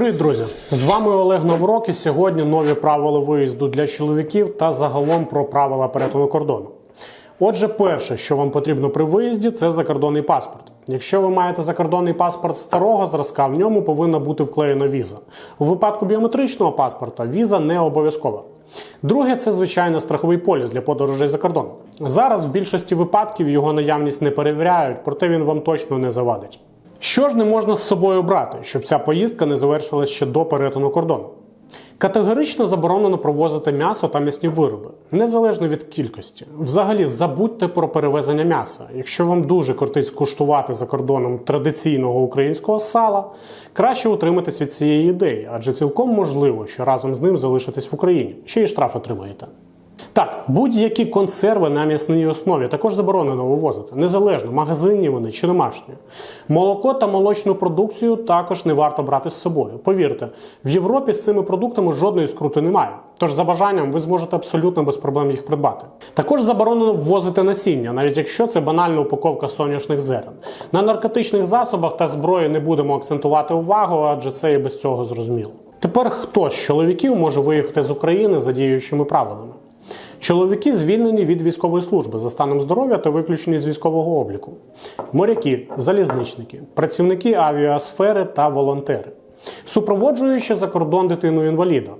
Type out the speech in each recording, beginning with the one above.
Привіт, друзі! З вами Олег Новрок і сьогодні нові правила виїзду для чоловіків та загалом про правила перетину кордону. Отже, перше, що вам потрібно при виїзді, це закордонний паспорт. Якщо ви маєте закордонний паспорт старого зразка, в ньому повинна бути вклеєна віза. У випадку біометричного паспорта віза не обов'язкова. Друге, це звичайно страховий поліс для подорожей за кордон. Зараз в більшості випадків його наявність не перевіряють, проте він вам точно не завадить. Що ж не можна з собою брати, щоб ця поїздка не завершилась ще до перетину кордону? Категорично заборонено провозити м'ясо та м'ясні вироби, незалежно від кількості. Взагалі, забудьте про перевезення м'яса. Якщо вам дуже кортить скуштувати за кордоном традиційного українського сала, краще утриматись від цієї ідеї, адже цілком можливо, що разом з ним залишитесь в Україні, ще й штраф отримаєте. Так, будь-які консерви на м'ясній основі також заборонено вивозити, незалежно, магазинні вони чи домашні. Молоко та молочну продукцію також не варто брати з собою. Повірте, в Європі з цими продуктами жодної скрути немає. Тож за бажанням ви зможете абсолютно без проблем їх придбати. Також заборонено ввозити насіння, навіть якщо це банальна упаковка соняшних зерен. На наркотичних засобах та зброї не будемо акцентувати увагу, адже це і без цього зрозуміло. Тепер хто з чоловіків може виїхати з України за діючими правилами? Чоловіки звільнені від військової служби за станом здоров'я та виключені з військового обліку. Моряки, залізничники, працівники авіасфери та волонтери, супроводжуючи за кордон дитину інваліда,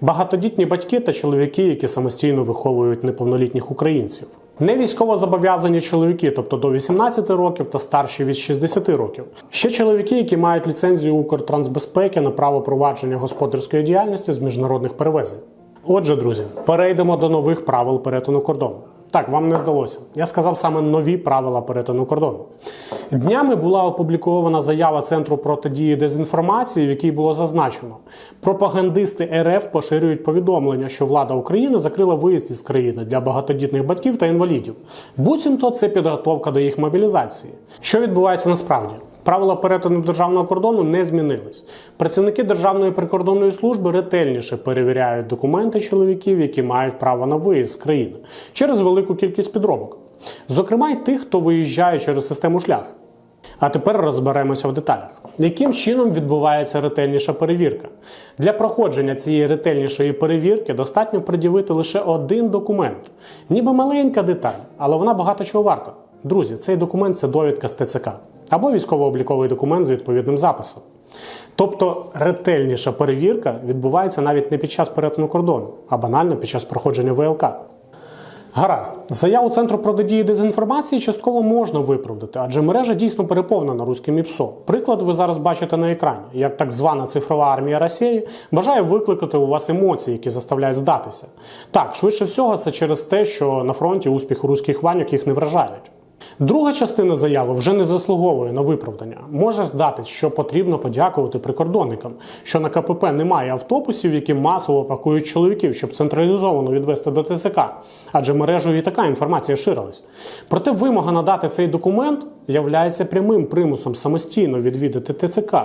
багатодітні батьки та чоловіки, які самостійно виховують неповнолітніх українців. Не військовозобов'язані чоловіки, тобто до 18 років та старші від 60 років. Ще чоловіки, які мають ліцензію Укртрансбезпеки на право провадження господарської діяльності з міжнародних перевезень. Отже, друзі, перейдемо до нових правил перетину кордону. Так, вам не здалося. Я сказав саме нові правила перетину кордону. Днями була опублікована заява Центру протидії дезінформації, в якій було зазначено, пропагандисти РФ поширюють повідомлення, що влада України закрила виїзд із країни для багатодітних батьків та інвалідів. Буцімто це підготовка до їх мобілізації. Що відбувається насправді? Правила перетину державного кордону не змінились. Працівники Державної прикордонної служби ретельніше перевіряють документи чоловіків, які мають право на виїзд з країни через велику кількість підробок. Зокрема, й тих, хто виїжджає через систему шлях. А тепер розберемося в деталях. Яким чином відбувається ретельніша перевірка? Для проходження цієї ретельнішої перевірки достатньо пред'явити лише один документ, ніби маленька деталь, але вона багато чого варта. Друзі, цей документ це довідка з ТЦК або військово-обліковий документ з відповідним записом. Тобто ретельніша перевірка відбувається навіть не під час перетину кордону, а банально під час проходження ВЛК. Гаразд, заяву Центру протидії дезінформації частково можна виправдати, адже мережа дійсно переповнена руським ІПСО. Приклад ви зараз бачите на екрані, як так звана цифрова армія Росії бажає викликати у вас емоції, які заставляють здатися. Так, швидше всього, це через те, що на фронті успіх руських ваньок їх не вражають. Друга частина заяви вже не заслуговує на виправдання. Може здатись, що потрібно подякувати прикордонникам, що на КПП немає автобусів, які масово пакують чоловіків, щоб централізовано відвести до ТСК, адже мережою і така інформація ширилась. Проте вимога надати цей документ являється прямим примусом самостійно відвідати ТЦК.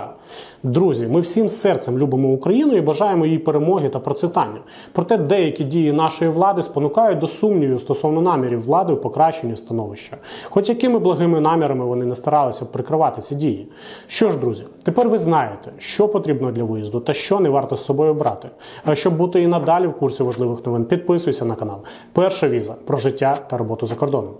Друзі, ми всім серцем любимо Україну і бажаємо їй перемоги та процвітання. Проте деякі дії нашої влади спонукають до сумнівів стосовно намірів влади в покращенні становища. Хоч якими благими намірами вони не старалися прикривати ці дії. Що ж, друзі, тепер ви знаєте, що потрібно для виїзду та що не варто з собою брати. А щоб бути і надалі в курсі важливих новин, підписуйся на канал. Перша віза про життя та роботу за кордоном.